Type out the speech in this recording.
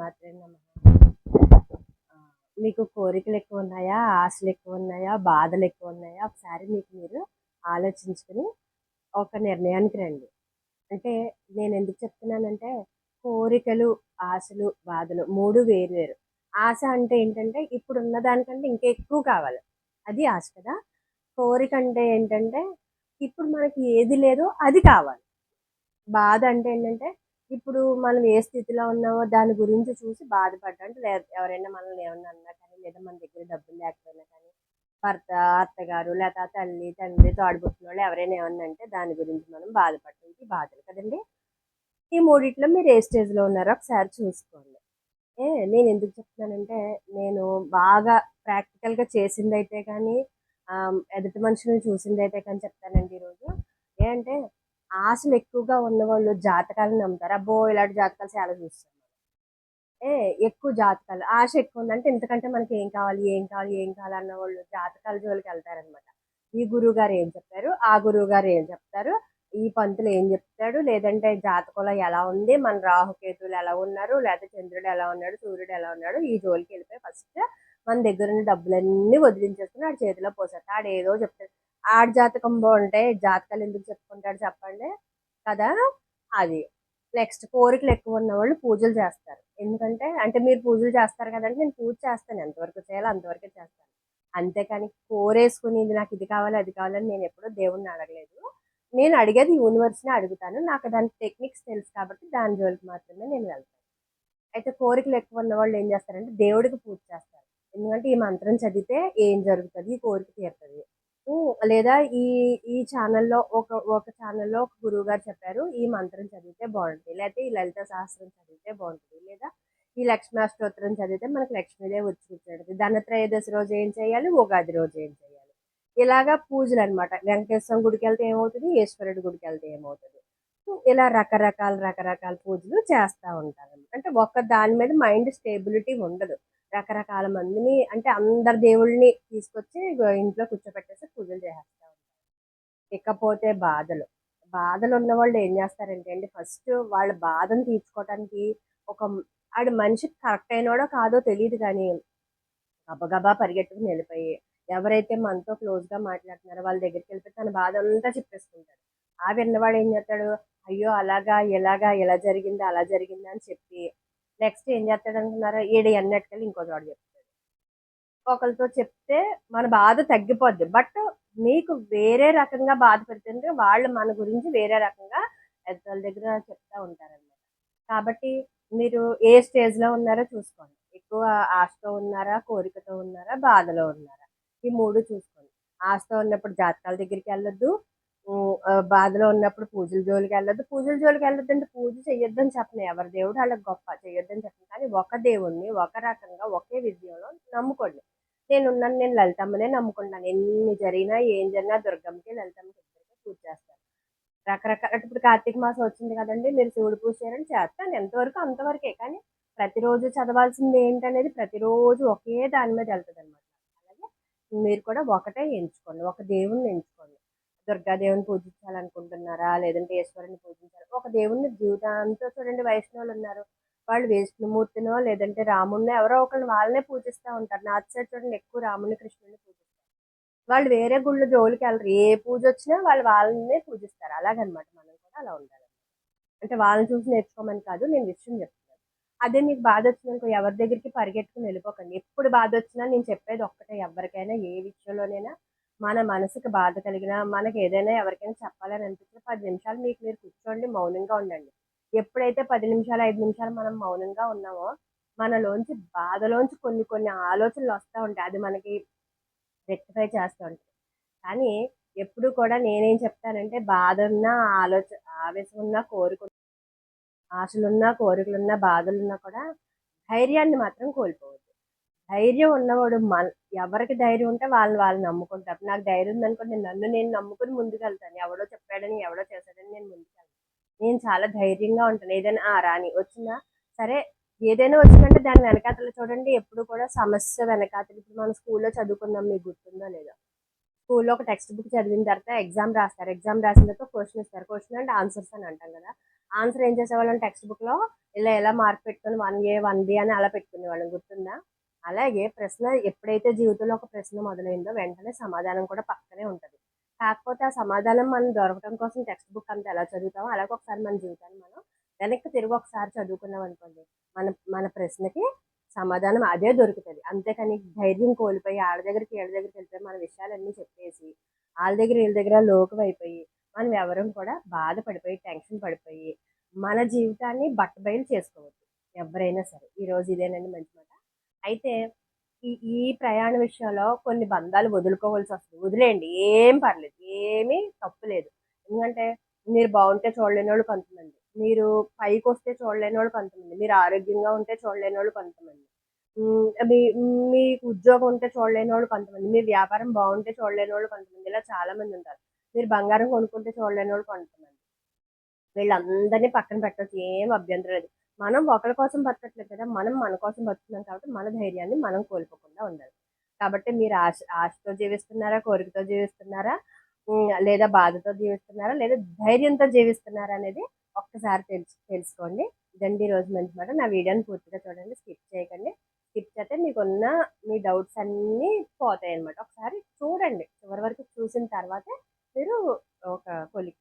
మాత్రమే నమ్మ మీకు కోరికలు ఎక్కువ ఉన్నాయా? ఆశలు ఎక్కువ ఉన్నాయా? బాధలు ఎక్కువ ఉన్నాయా? ఒకసారి మీకు మీరు ఆలోచించుకుని ఒక నిర్ణయానికి రండి. అంటే నేను ఎందుకు చెప్తున్నానంటే కోరికలు ఆశలు బాధలు మూడు వేరు వేరు ఆశ అంటే ఏంటంటే ఇప్పుడు ఉన్న దానికంటే ఇంకా ఎక్కువ కావాలి. అది ఆశ కదా? కోరిక అంటే ఏంటంటే ఇప్పుడు మనకి ఏది లేదో అది కావాలి. బాధ అంటే ఏంటంటే ఇప్పుడు మనం ఏ స్థితిలో ఉన్నామో దాని గురించి చూసి బాధపడ్డా అంటే ఎవరైనా మనల్ని ఏమన్నా అన్నా కానీ లేదా మన దగ్గర డబ్బులు లేకపోయినా కానీ భర్త అత్తగారు లేదా తల్లి తండ్రి తోడబుట్టిన వాళ్ళు ఎవరైనా ఏమన్నా అంటే దాని గురించి మనం బాధపడటానికి బాధలు కదండి. ఈ మూడిట్లో మీరు ఏ స్టేజ్లో ఉన్నారో ఒకసారి చూసుకోండి. ఏ నేను ఎందుకు చెప్తున్నానంటే నేను బాగా ప్రాక్టికల్గా చేసింది అయితే కానీ ఎదుటి మనుషులను చూసింది అయితే కానీ చెప్తానండి ఈరోజు అంటే ఆశలు ఎక్కువగా ఉన్న వాళ్ళు జాతకాలను నమ్ముతారు. అబ్బో ఇలాంటి జాతకాలు చాలా చూస్తాం ఏ ఎక్కువ జాతకాలు. ఆశ ఎక్కువ ఉందంటే ఎందుకంటే మనకి ఏం కావాలి ఏం కావాలి ఏం కావాలి అన్న వాళ్ళు జాతకాల జోలికి వెళ్తారనమాట ఈ గురువు గారు ఏం చెప్పారు? ఆ గురువు గారు ఏం చెప్తారు? ఈ పంతులు ఏం చెప్తాడు? లేదంటే జాతకంలో ఎలా ఉంది? మన రాహుకేతువులు ఎలా ఉన్నారు? లేదా చంద్రుడు ఎలా ఉన్నాడు? సూర్యుడు ఎలా ఉన్నాడు? ఈ జోలికి వెళ్ళిపోయి ఫస్ట్ మన దగ్గర ఉన్న డబ్బులన్నీ వదిలించేసుకుని ఆడి చేతిలో పోసేస్తాడు. ఆడేదో చెప్తాడు. ఆడి జాతకం బాగుంటే జాతకాలు ఎందుకు చెప్పుకుంటాడు చెప్పండి. కదా? అది. నెక్స్ట్ కోరికలు ఎక్కువ ఉన్న వాళ్ళు పూజలు చేస్తారు. ఎందుకంటే అంటే మీరు పూజలు చేస్తారు కదంటే నేను పూజ చేస్తాను. ఎంతవరకు చేయాలో అంతవరకే చేస్తాను. అంతేకాని కోరేసుకుని ఇది నాకు ఇది కావాలి అది కావాలని నేను ఎప్పుడూ దేవుణ్ణి అడగలేదు. నేను అడిగేది యూనివర్స్ని అడుగుతాను. నాకు దాని టెక్నిక్స్ తెలుసు కాబట్టి దాని జోలికి మాత్రమే నేను వెళ్తాను. అయితే కోరికలు ఎక్కువ ఉన్న వాళ్ళు ఏం చేస్తారంటే దేవుడికి పూజ చేస్తారు. ఎందుకంటే ఈ మంత్రం చదివితే ఏం జరుగుతుంది? ఈ కోరిక తీరుతుంది. లేదా ఈ ఈ ఛానల్లో ఒక ఒక ఛానల్లో ఒక గురువు గారు చెప్పారు ఈ మంత్రం చదివితే బాగుంటుంది. లేకపోతే ఈ లలిత సహస్రం చదివితే బాగుంటుంది. లేదా ఈ లక్ష్మీ అష్టోత్తరం చదివితే మనకి లక్ష్మీదేవి వచ్చి కూర్చుంటుంది. ధనత్రయోదశి రోజు ఏం చేయాలి? ఉగాది రోజు ఏం చేయాలి? ఇలాగా పూజలు అనమాట వెంకటేశ్వరం గుడికి వెళ్తే ఏమవుతుంది? ఈశ్వరుడి గుడికి వెళ్తే ఏమవుతుంది? ఇలా రకరకాల రకరకాల పూజలు చేస్తూ ఉంటారు అంటే ఒక్క దాని మీద మైండ్ స్టేబిలిటీ ఉండదు. రకరకాల మందిని అంటే అందరి దేవుళ్ళని తీసుకొచ్చి ఇంట్లో కూర్చోపెట్టేసి పూజలు చేసేస్తూ ఉంటారు. ఇకపోతే బాధలు. బాధలు ఉన్న వాళ్ళు ఏం చేస్తారంటే అండి ఫస్ట్ వాళ్ళ బాధను తీర్చుకోవడానికి ఒక ఆడు మనిషి కరెక్ట్ అయినాడో కాదో తెలియదు కానీ గబగబా పరిగెట్టుకుని వెళ్ళిపోయి ఎవరైతే మనతో క్లోజ్గా మాట్లాడుతున్నారో వాళ్ళ దగ్గరికి వెళ్ళిపోయి తన బాధ అంతా చెప్పేసుకుంటాడు. ఆ విన్నవాడు ఏం చేస్తాడు అయ్యో అలాగా ఎలాగా ఎలా జరిగింది అలా జరిగింది అని చెప్పి నెక్స్ట్ ఏం చేస్తాడు అనుకున్నారా ఏడు అన్నట్టుకెళ్ళి ఇంకో చోట చెప్తాడు. ఒకరితో చెప్తే మన బాధ తగ్గిపోద్ది. బట్ మీకు వేరే రకంగా బాధ పెడుతుంటే వాళ్ళు మన గురించి వేరే రకంగా పెద్దల దగ్గర చెప్తా ఉంటారన్నమాట. కాబట్టి మీరు ఏ స్టేజ్లో ఉన్నారో చూసుకోండి. ఎక్కువ ఆశతో ఉన్నారా కోరికతో ఉన్నారా బాధలో ఉన్నారా? ఈ మూడు చూసుకోండి. ఆశతో ఉన్నప్పుడు జాతకాల దగ్గరికి వెళ్ళొద్దు. బాధలో ఉన్నప్పుడు పూజల జోలికి వెళ్ళొద్దు. పూజల జోలికి వెళ్ళొద్దు అంటే పూజ అని చెప్పను. ఎవరి దేవుడు వాళ్ళకి గొప్ప చెయ్యొద్దని చెప్పను. కానీ ఒక దేవుణ్ణి ఒక రకంగా ఒకే విద్యలో నమ్ముకోండి. నేనున్నాను నేను లలితమ్మనే నమ్ముకుంటాను ఎన్ని జరిగినా ఏం జరిగినా దుర్గమ్మకి లలితమ్మకి పూజ చేస్తాను. రకరకాల ఇప్పుడు కార్తీక మాసం వచ్చింది కదండి మీరు శివుడు పూజ చేయాలని చేస్తాను. ఎంతవరకు అంతవరకే. కానీ ప్రతిరోజు చదవాల్సింది ఏంటనేది ప్రతిరోజు ఒకే దాని మీద వెళ్తుంది అనమాట అలాగే మీరు కూడా ఒకటే ఎంచుకోండి. ఒక దేవుణ్ణి ఎంచుకోండి. దుర్గాదేవిని పూజించాలనుకుంటున్నారా? లేదంటే ఈశ్వరుని పూజించాలి ఒక దేవుణ్ణి జీవితాంతో చూడండి వైష్ణవులు ఉన్నారు. వాళ్ళు విష్ణుమూర్తినో లేదంటే రాముడినో ఎవరో ఒకరిని వాళ్ళనే పూజిస్తూ ఉంటారు. నా సైడ్ చూడండి ఎక్కువ రాముని కృష్ణుని పూజిస్తారు. వాళ్ళు వేరే గుళ్ళు జోలికి వెళ్ళరు. ఏ పూజ వచ్చినా వాళ్ళు వాళ్ళనే పూజిస్తారు. అలాగనమాట మనం కూడా అలా ఉండాలి. అంటే వాళ్ళని చూసి నేర్చుకోమని కాదు నేను విషయం చెప్తున్నాను. అదే మీకు బాధ వచ్చిందనుకో ఎవరి దగ్గరికి పరిగెట్టుకుని వెళ్ళిపోకండి. ఎప్పుడు బాధ వచ్చినా నేను చెప్పేది ఒక్కటే ఎవరికైనా ఏ విషయంలోనైనా మన మనసుకు బాధ కలిగినా మనకి ఏదైనా ఎవరికైనా చెప్పాలని అనిపించినా పది నిమిషాలు మీకు మీరు కూర్చోండి మౌనంగా ఉండండి. ఎప్పుడైతే పది నిమిషాలు ఐదు నిమిషాలు మనం మౌనంగా ఉన్నామో మనలోంచి బాధలోంచి కొన్ని కొన్ని ఆలోచనలు వస్తూ ఉంటాయి. అది మనకి రెక్టిఫై చేస్తూ ఉంటాయి. కానీ ఎప్పుడు కూడా నేనేం చెప్తానంటే బాధ ఉన్నా ఆలోచన ఆవేశం ఉన్నా కోరిక ఆశలున్నా కోరికలున్నా బాధలున్నా కూడా ధైర్యాన్ని మాత్రం కోల్పోవద్దు. ధైర్యం ఉన్నవాడు మన ఎవరికి ధైర్యం ఉంటే వాళ్ళని వాళ్ళు నమ్ముకుంటారు. నాకు ధైర్యం ఉందనుకోండి నేను నన్ను నేను నమ్ముకుని ముందుకెళ్తాను. ఎవడో చెప్పాడని ఎవడో చేశాడని నేను ముందుకెళ్తాను నేను చాలా ధైర్యంగా ఉంటాను. ఏదైనా ఆ రాని వచ్చిందా సరే ఏదైనా వచ్చిందంటే దాని వెనకాతలు చూడండి ఎప్పుడు కూడా సమస్య వెనకాతలు. ఇప్పుడు మనం స్కూల్లో చదువుకున్నాం మీకు గుర్తుందో లేదో. స్కూల్లో ఒక టెక్స్ట్ బుక్ చదివిన తర్వాత ఎగ్జామ్ రాస్తారు. ఎగ్జామ్ రాసిన తర్వాత క్వశ్చన్ ఇస్తారు. క్వశ్చన్ అంటే ఆన్సర్స్ అని అంటాం కదా. ఆన్సర్ ఏం చేసేవాళ్ళం? టెక్స్ట్ బుక్లో ఇలా ఎలా మార్క్ పెట్టుకొని వన్ ఏ వన్ బి అని అలా పెట్టుకునేవాళ్ళం. గుర్తుందా? అలాగే ప్రశ్న ఎప్పుడైతే జీవితంలో ఒక ప్రశ్న మొదలైందో వెంటనే సమాధానం కూడా పక్కనే ఉంటుంది. కాకపోతే ఆ సమాధానం మనం దొరకడం కోసం టెక్స్ట్ బుక్ అంతా ఎలా చదువుతామో అలాగే ఒకసారి మన జీవితాన్ని మనం వెనక్కి తిరిగి ఒకసారి చదువుకున్నాం అనుకోండి మన మన ప్రశ్నకి సమాధానం అదే దొరుకుతుంది. అంతేకాని ధైర్యం కోల్పోయి ఆడ దగ్గరికి ఏళ్ళ దగ్గరికి వెళ్ళిపోయి మన విషయాలన్నీ చెప్పేసి వాళ్ళ దగ్గర వీళ్ళ దగ్గర లోకం అయిపోయి మనం ఎవరం కూడా బాధపడిపోయి టెన్షన్ పడిపోయి మన జీవితాన్ని బట్టబయలు చేసుకోవచ్చు ఎవరైనా సరే ఈరోజు ఇదేనండి మంచి మాట. అయితే ఈ ఈ ప్రయాణ విషయంలో కొన్ని బంధాలు వదులుకోవాల్సి వస్తుంది. వదిలేయండి. ఏం పర్లేదు. ఏమీ తప్పు లేదు. ఎందుకంటే మీరు బాగుంటే చూడలేని వాళ్ళు కొంతమంది. మీరు పైకి వస్తే చూడలేని వాళ్ళు కొంతమంది. మీరు ఆరోగ్యంగా ఉంటే చూడలేని వాళ్ళు కొంతమంది మీ మీకు ఉద్యోగం ఉంటే చూడలేని వాళ్ళు కొంతమంది. మీ వ్యాపారం బాగుంటే చూడలేని వాళ్ళు కొంతమంది. ఇలా చాలా మంది ఉంటారు. మీరు బంగారం కొనుక్కుంటే చూడలేని వాళ్ళు కొంతమంది. వీళ్ళందరినీ పక్కన పెట్టవచ్చు ఏం అభ్యంతరం లేదు. మనం ఒకరి కోసం బతకట్లేదు కదా మనం మన కోసం బతుకున్నాం కాబట్టి మన ధైర్యాన్ని మనం కోల్పోకుండా ఉండాలి. కాబట్టి మీరు ఆశ ఆశతో జీవిస్తున్నారా కోరికతో జీవిస్తున్నారా లేదా బాధతో జీవిస్తున్నారా లేదా ధైర్యంతో జీవిస్తున్నారా అనేది ఒక్కసారి తెలుసు తెలుసుకోండి. ఇదండి ఈ రోజు మంచి మాట. నా వీడియోని పూర్తిగా చూడండి స్కిప్ చేయకండి. స్కిప్ చేస్తే మీకున్న మీ డౌట్స్ అన్నీ పోతాయి అనమాట ఒకసారి చూడండి చివరి వరకు చూసిన తర్వాతే మీరు ఒక కొలికి